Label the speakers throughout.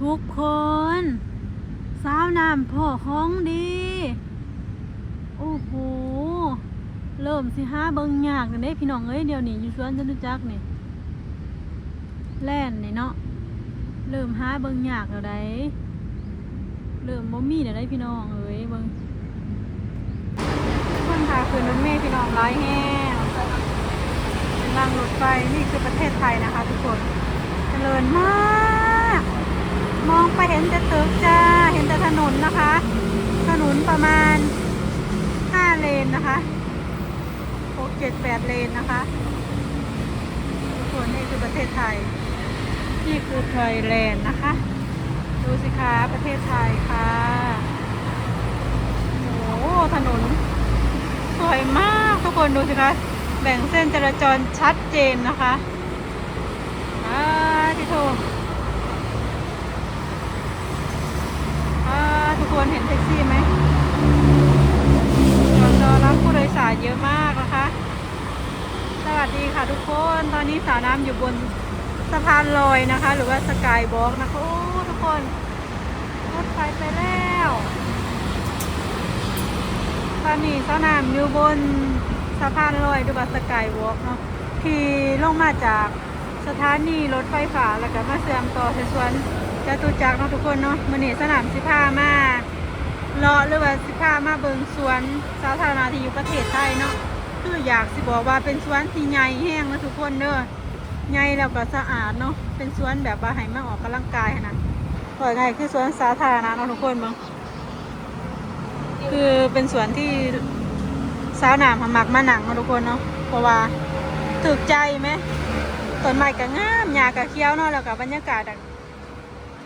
Speaker 1: ทุกคน สาวน้ำพ่อของดี โอ้โห เริ่มสิหาเบิงยากเลยเด้พี่น้องเอ้ยเดี๋ยวนี้อยู่สวนจตุจักนี่แล่นนี่เนาะเริ่มหาเบิงยากแล้วได้เริ่มบ่มีแล้วได้พี่น้องเอ้ยเบิงคนพาคืนรถเมล์พี่น้องร้ายแห้งเป็นรางรถไฟนี่คือประเทศไทยนะคะ ทุกคนเจริญมาก มองไปเห็นแต่ตึกจ้า เห็นแต่ถนนนะคะ ถนนประมาณ5เลนนะคะ6 7 8เลนนะคะทุกคนนี่คือประเทศไทย นี่คือไทยแลนด์นะคะ ดูสิคะประเทศไทยค่ะโอ้ถนน สวยมากทุกคนดูสิคะ แบ่งเส้นจราจรชัดเจนนะคะอ่าที่โทอ่า ทุกคนเห็นแท็กซี่ไหมจอดรอรับผู้โดยสารเยอะมากนะคะ สวัสดีค่ะทุกคน ตอนนี้สาวน้ำอยู่บนสะพานลอยนะคะ หรือว่าสกายวอล์กนะคะโอ้ทุกคนรถไฟไปแล้ว ตอนนี้สาวน้ำอยู่บนสะพานลอยหรือว่าสกายวอล์กเนาะที่ลงมาจากสถานีรถไฟฟ้าแล้วก็มาเสื่อมต่อไปสวน จตุจักรเนาะทุกคนเนาะมื่อนี้สนามสิพามาเลาะหรือว่าสิพามาเบิงสวนสาธารณะที่อยู่ประเทศไทยเนาะคืออยากสิบอกว่าเป็นสวนที่ใหญ่แห้งนะทุกคนเด้อใหญ่แล้วก็สะอาดเนาะเป็นสวนแบบว่าให้มาออกกำลังกายนะเปิดไงคือสวนสาธารณะเนาะทุกคนเบ้งคือเป็นสวนที่สาวหนามหมักมาหนังเนาะทุกคนเนาะเพราะว่าถูกใจไหมต้นไม้ก็งามหญ้าก็เขียวเนาะแล้วก็บรรยากาศ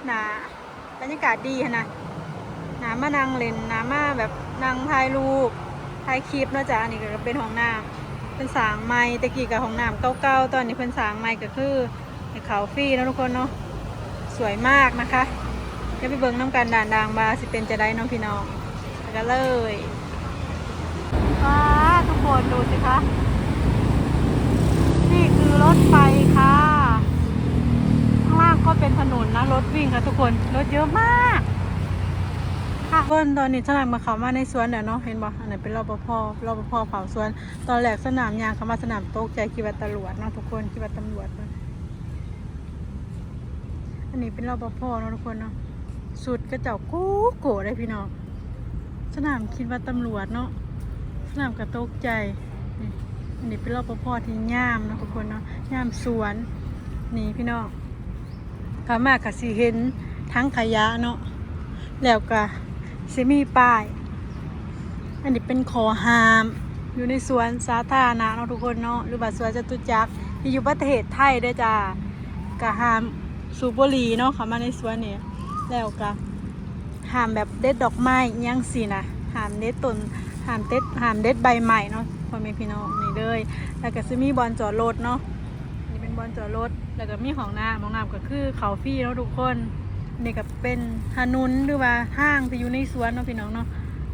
Speaker 1: หนาบรรยากาศดีนนะน้ำมานั่งเล่นหน้ำมาแบบนั่งถ่ายรูปถ่ายคลิปนะจ๊ะอันนี้ก็เป็นห้องน้ำเป็นสางไม้ตะกี้กับห้องน้ำเก่าๆตอนนี้เป็นสางไม้ก็คือเขาฟรีนะทุกคนเนาะสวยมากนะคะเดี๋ยวไปเบิ่งน้ำกันด่านดางบาสิเป็นจะได้น้องพี่น้องไปกันเลยว้าทุกคนดูสิคะ นี่คือรถไฟค่ะางก็เป็นถนนนะรถวิ่งค่ะทุกคนรถเยอะมาก ค่ะเพิ่นตอนนี้สนามมาเขามาในสวนเดี๋ยวเนาะเห็นบ่อันไหนเป็นรปภรปภเผาสวน ตอนแรกสนามยางเขามาสนามโต๊ะใจคิดว่าตำรวจเนาะทุกคนคิดว่าตำรวจเพิ่นอันนี้เป็นรปภเนาะทุกคนเนาะสุดกระเจ้ากูโกรธเลยพี่น้องสนามคิดว่าตำรวจเนาะสนามกระตกใจนี่อันนี้เป็นรปภที่ย่ามเนาะทุกคนเนาะย่ามสวนนี่พี่น้อง เขามากกับสีเห็นทั้งขยะเนาะแล้วก็ซิมีป้าย อันนี้เป็นขอหาม อยู่ในสวนสาธารณะเนาะทุกคนเนาะหรือว่าสวนจตุจักรที่อยู่ประเทศไทยด้วยจ้ากะหามสูบบุหรี่เนาะเขามาในสวนนี่แล้วก็หามแบบเด็ดดอกไม้ยังสินะหามเด็ดต้นหามเด็ดหามเด็ดใบใหม่เนาะพ่อแม่พี่น้องนี่เลยแล้วก็ซิมีบอลจอดรถเนาะ นี่เป็นจอดรถแล้วก็มีของน้ำของน้ำก็คือเขาฟรี่เนาะทุกคนนี่ก็เป็นถนนหรือว่าห้างที่อยู่ในสวนเนาะพี่น้องเนาะ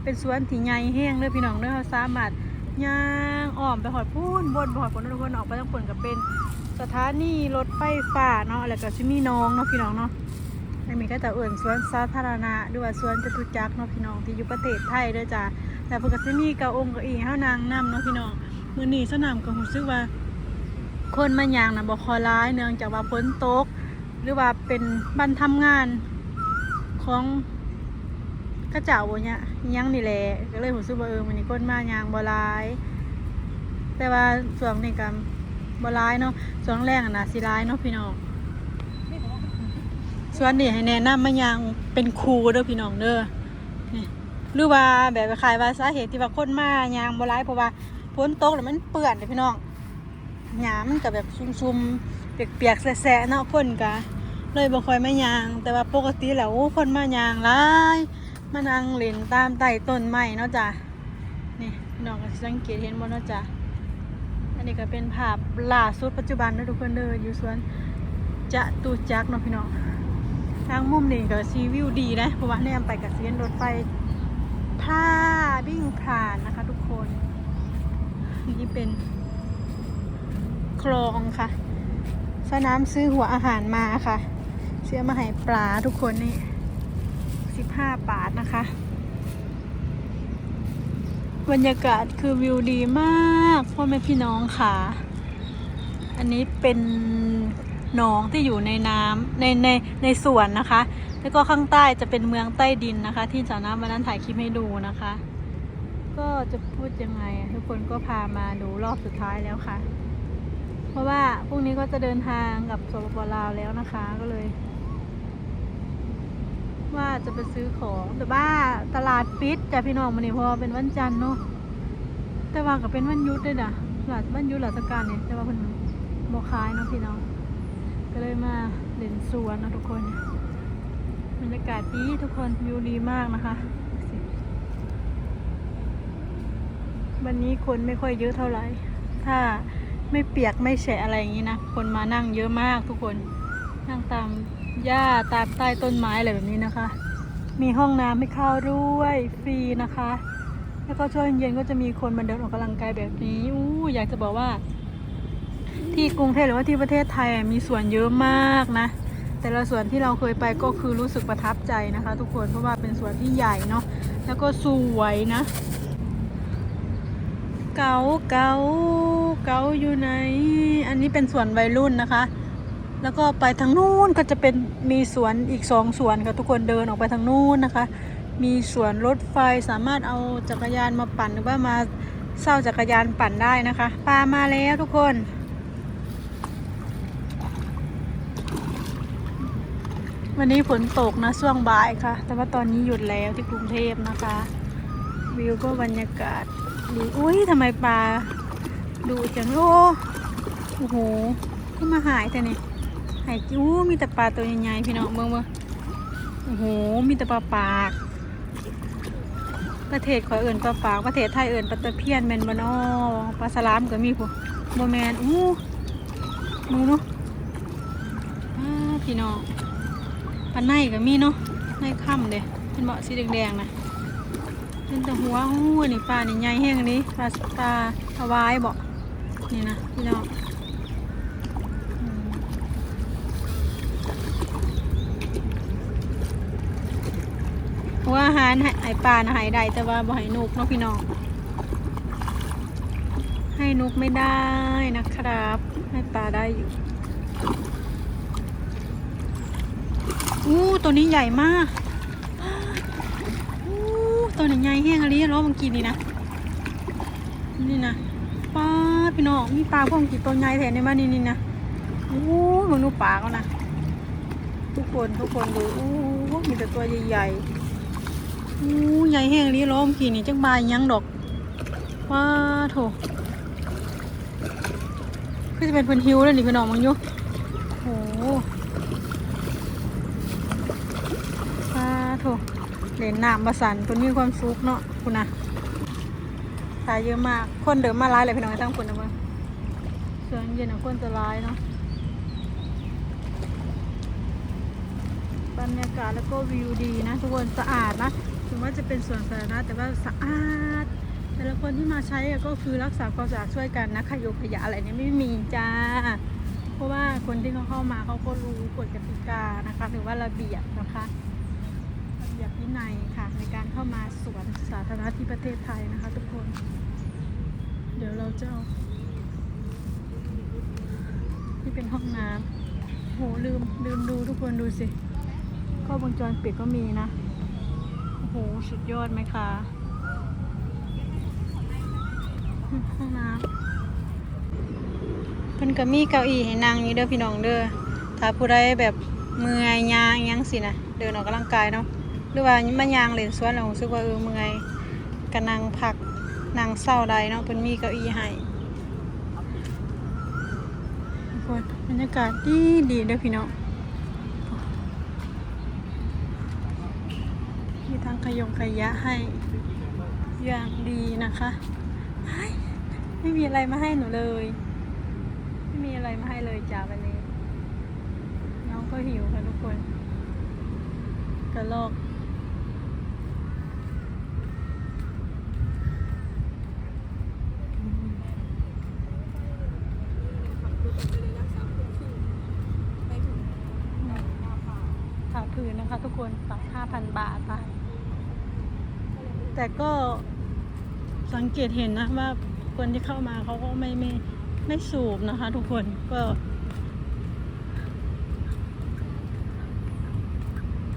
Speaker 1: เป็นสวนที่ใหญ่แห้งเลยพี่น้องเด้อเราสามารถย่างอ้อมไปหอดพูนบนไปหอดผลทุกคนออกไปทั้งผลก็เป็นสถานีรถไฟฟ้าเนาะแล้วก็ชิมีน้องเนาะพี่น้องเนาะอันนี้ก็จะเอื่นสวนสาธารณะหรือว่าสวนจตุจักรเนาะพี่น้องที่อยู่ประเทศไทยด้อจ้าแต่เพิ่นก็สิมีก้าองค์ก้าอี้านางนํเนาะพี่น้องมื้อนี้สนามก็รู้สึกว่า คนมายางนะบ่คอร้ายเนื่องจากว่าฝนตก หรือว่าเป็นบ้านทำงานของกระเจ้าบ่เนี่ยยังนี่แหละก็เลยรู้สึกว่าเออมันนี้คนมายางบ่ร้าย แต่ว่าส่วนนี้ก็บ่ร้ายเนาะส่วนแรกนะสิร้ายเนาะพี่น้องส่วนนี้ให้แนะนำมายางเป็นครูเด้อพี่น้องเด้อนี่หรือว่าแบบคล้ายว่าสาเหตุที่ว่าคนมายางบ่ร้ายเพราะว่าฝนตกแล้วมันเปื้อนเด้อพี่น้อง หยามมันกับแบบซุ่มๆเปียกๆแสะๆเนาะคนกะเลยบ่ค่อยมายาง แต่ว่าปกติแล้วคนมายางหลายมานั่งเล่นตามใต้ต้นไม้เนาะจ้ะนี่น้องก็สิสังเกตเห็นบ่เนาะจ้ะอันนี้ก็เป็นภาพล่าสุดปัจจุบันนะทุกคนเด้ออยู่สวนจะตูจักเนาะพี่น้องทางมุมนี้ก็ซีวิวดีนะเพราะว่าแนมไปกับเส้นรถไฟท่าวิ่งผ่านนะคะทุกคนนี่เป็น ลองค่ะสนามซื้อหัวอาหารมาค่ะ เสียมาให้ปลาทุกคนนี่สิบห้าบาทนะคะ บรรยากาศคือวิวดีมากพ่อแม่พี่น้องค่ะ อันนี้เป็นหนองที่อยู่ในน้ำในในในสวนนะคะ แล้วก็ข้างใต้จะเป็นเมืองใต้ดินนะคะ ที่สาวน้ำวันนั้นถ่ายคลิปให้ดูนะคะ ก็จะพูดยังไง ทุกคนก็พามาดูรอบสุดท้ายแล้วค่ะ ราะว่าพรุ่งนี้ก็จะเดินทางกับสปปลาวแล้วนะคะก็เลย ว่าจะไปซื้อของแต่ว่าตลาดปิดจ้ะพี่น้องมันนี่พราะว่าเป็นวันจันทร์เนาะแต่ว่าก็เป็นวันยุดด้วยนะหลัดวันยุดหลักการเนี่ยแต่ว่าเพิ่นบ่ขายเนาะพี่น้องก็เลยมาเล่นสวนเนาะทุกคนบรรยากาศดีทุกคนวิวดีมากนะคะวันนี้คนไม่ค่อยเยอะเท่าไหร่ ถ้า ไม่เปียกไม่แฉะอะไรอย่างนี้นะ คนมานั่งเยอะมากทุกคน นั่งตามหญ้าตามใต้ต้นไม้อะไรแบบนี้นะคะ มีห้องน้ำให้เข้าด้วยฟรีนะคะ แล้วก็ช่วงเย็นก็จะมีคนมาเดินออกกำลังกายแบบนี้อู้อยากจะบอกว่า ที่กรุงเทพหรือว่าที่ประเทศไทยมีสวนเยอะมากนะ แต่ละสวนที่เราเคยไปก็คือรู้สึกประทับใจนะคะ ทุกคนเพราะว่าเป็นสวนที่ใหญ่เนาะแล้วก็สวยนะ เกาเกาเกาอยู่ไหน อันนี้เป็นสวนวัยรุ่นนะคะ แล้วก็ไปทางนู้นก็จะเป็นมีสวนอีกสองสวนค่ะทุกคนเดินออกไปทางนู้นนะคะ มีสวนรถไฟสามารถเอาจักรยานมาปั่นหรือว่ามาเช่าจักรยานปั่นได้นะคะปลามาแล้วทุกคนวันนี้ฝนตกนะช่วงบ่ายค่ะ แต่ว่าตอนนี้หยุดแล้วที่กรุงเทพนะคะ วิวก็บรรยากาศ ดีอุ้ยทำไมปลาดูจังโอ้โอ้โหก็มาหายแต่นี่ยหายจู้มีแต่ปลาตัวใหญ่ๆพี่น้องเบิ่งเบิ่งโอ้โหมีแต่ปลาปาก ประเทศขอยเอิ่นปลาปากประเทศไทยเอิ่นปลาตะเพียนแมนบานอปลาสลามก็มีพวกโมแมนอู้มือเนาะพี่น้องปลาในก็มีเนาะในค่ำเด้เป็นเบาะสีแดงๆนะ เป็นแต่หัวหู้นี่ปลานี่ใหญ่แห้งนี้ปลาปลาปลาวายบอกนี่นะพี่น้องหัวอาหารให้ไอปลาหายได้แต่ว่าบ่ให้นกเนาะพี่น้องให้นกไม่ได้นะครับ ให้ปลาได้อยู่อู้ตัวนี้ใหญ่มาก ตัวนี้ใหญ่แห้งอะไรล้อมันกินนี่นะ นี่นะปลาพี่น้องมีปลาพวกกี่ตัวใหญ่แถมในบ้านนี่นี่นะโอ้มึงดูปลาเขานะ ทุกคนทุกคนดูโอ้มีแต่ตัวใหญ่ๆอู้ใหญ่แห้งนี้ล้อมนกินนี่จังบายยังดอกว้าโถก็จะเป็นเพื้นหิวแล้วนี่พี่น้องมึงอยุโอ้โหว้าโถ เล่นน้ำมาสันคนมีความสุขเนาะคุณนะขายเยอะมาก คนเดิมมาร้ายเลยพี่น้องทั้งคนนะมึงส่วนเย็นคนจะร้ายเนาะบรรยากาศแล้วก็วิวดีนะ ทุกคนสะอาดนะถึงว่าจะเป็นสวนสาธารณะแต่ว่าสะอาด แต่ละคนที่มาใช้ก็คือรักษาความสะอาดช่วยกันนะขยกขยะอะไรนี่ไม่มีจ้า เพราะว่าคนที่เขาเข้ามาเขาก็รู้กฎกติกานะคะ หรือว่าระเบียบนะคะ ระเบียบวินัยค่ะในการเข้ามาสวนสาธารณะที่ประเทศไทยนะคะ ทุกคน เดี๋ยวเราจะเอาที่เป็นห้องน้ำโหลืมลืมดูทุกคนดูสิกล้องวงจรปิดก็มีนะ โอ้โห สุดยอดไหมคะห้องน้ำเพิ่นก็มีเก้าอี้ให้นั่งอยู่เด้อพี่น้องเด้อถ้าผู้ใดแบบเมื่อยยางอิหยังสินะเดินออกกำลังกายเนาะ รือว่ามันยางเล่นสวนเรารู้สึกว่าเออเมื่อยก็นั่งพักนั่งเศร้าได้เนาะเพิ่นมีเก้าอี้ให้ทุกคนบรรยากาศดีดีเด้อพี่น้องมีทั้งขยงขยะให้อย่างดีนะคะไม่มีอะไรมาให้หนูเลย ไม่มีอะไรมาให้เลยจ้าวันนี้ น้องก็หิวค่ะทุกคนกระลอก คือนะคะ ทุกคนปรับห้าพันบาทค่ะแต่ก็สังเกตเห็นนะว่าคนที่เข้ามาเขาก็ไม่ไม่ไม่สูบนะคะ ทุกคนก็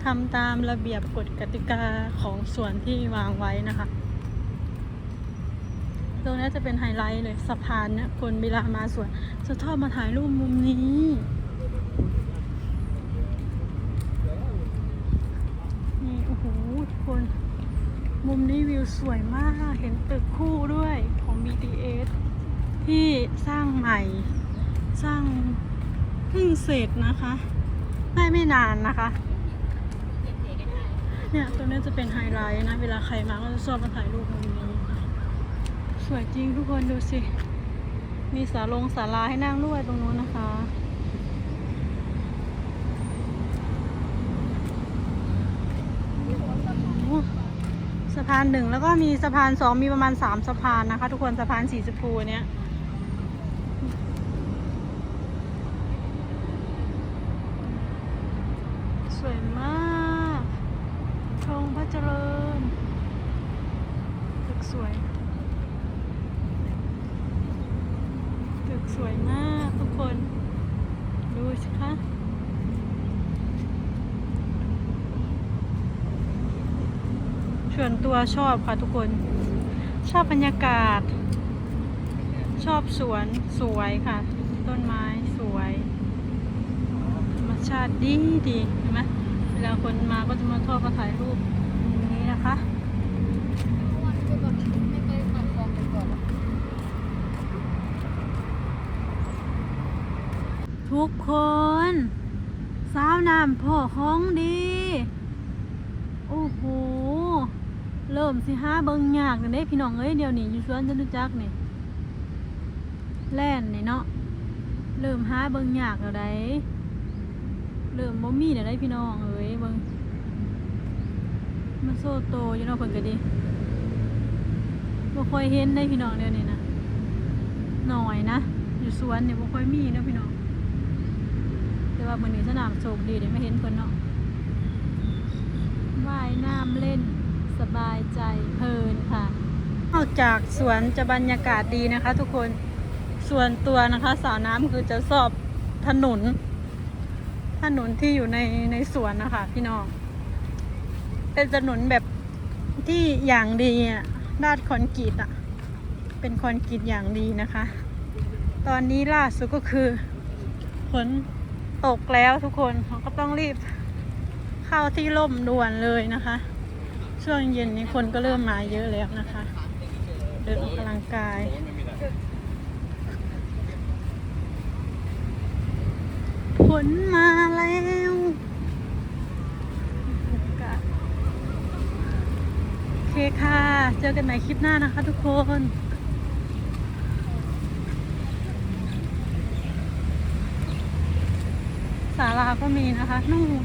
Speaker 1: ทำตามระเบียบกฎกติกาของส่วนที่วางไว้นะคะ ตรงนี้จะเป็นไฮไลท์เลยสะพานเนี่ยคนเวลามาสวนจะชอบมาถ่ายรูปมุมนี้โอ้โหทุก คน มุมนี้วิวสวยมาก เห็นตึกคู่ด้วยของ BTS ที่สร้างใหม่ สร้างเพิ่งเสร็จนะคะ ได้ไม่นานนะคะ เนี่ยตรงนี้จะเป็นไฮไลท์นะ เวลาใครมาก็จะชอบมาถ่ายรูปมุมนี้ สวยจริงทุกคนดูสิ มีสาลงศาลาให้นั่งด้วยตรงนู้นนะคะ โอ้สะ พานหนึ่งแล้วก็มีสะพานสองมีประมาณสามสะพานนะคะ ทุกคนสะพานสีชมพูเนี้ยสวยมากชงพระเจริญตึกสวย ตึกสวยมากทุกคน ดูสิคะ ส่ วนตัวชอบค่ะทุกคน ชอบบรรยากาศ ชอบสวนสวยค่ะ ต้นไม้สวยธรรมชาติดีดีเห็นไหมเวลาคนมาก็จะมาทอดมาถ่ายรูปอย่างนี้นะคะทุกคน สาวน้ำพ่อของดี โอ้โห เริ่มสิหาเบิ่งยากแล้วเด้พี่น้องเอ้ยเดี๋ยวนี้อยู่สวนจตุจักรนี่แล่นนี่เนาะเริ่มหาเบิ่งยากแล้วได้เริ่มบ่มีแล้วได้พี่น้องเอ้ยเบิ่งมันโซโตอยู่เนาะเพิ่นก็ดีบ่ค่อยเห็นได้พี่น้องเดี๋ยวนี้นะหน่อยนะอยู่สวนเนี่ยบ่ค่อยมีเนาะพี่น้องแต่ว่ามื้อนี้สนามโชคดีได้มาเห็นเพิ่นเนาะว่ายน้ำเล่น บายใจเพลินค่ะนอกจากสวนจะบรรยากาศดีนะคะ ทุกคนส่วนตัวนะคะสาวน้ำคือจะสอบถนน ถนนที่อยู่ในในสวนนะคะพี่น้องเป็นถนนแบบที่อย่างดีอะลาดคอนกรีตอะ เป็นคอนกรีตอย่างดีนะคะ ตอนนี้ล่าสุดก็คือฝนตกแล้วทุกคนเราก็ต้องรีบเข้าที่ร่มด่วนเลยนะคะ ช่วงเย็นนี้คนก็เริ่มมาเยอะแล้วนะคะ เดินออกกำลังกาย ผลมาแล้วโอเคค่ะ เจอกันใหม่คลิปหน้านะคะทุกคนศาลาก็มีนะคะนู่น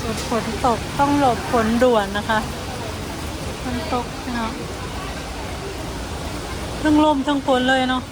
Speaker 1: สุดฝนตกต้องหลบฝนด่วนนะคะฝนตกเนาะทั้งลมทั้งฝนเลยเนาะ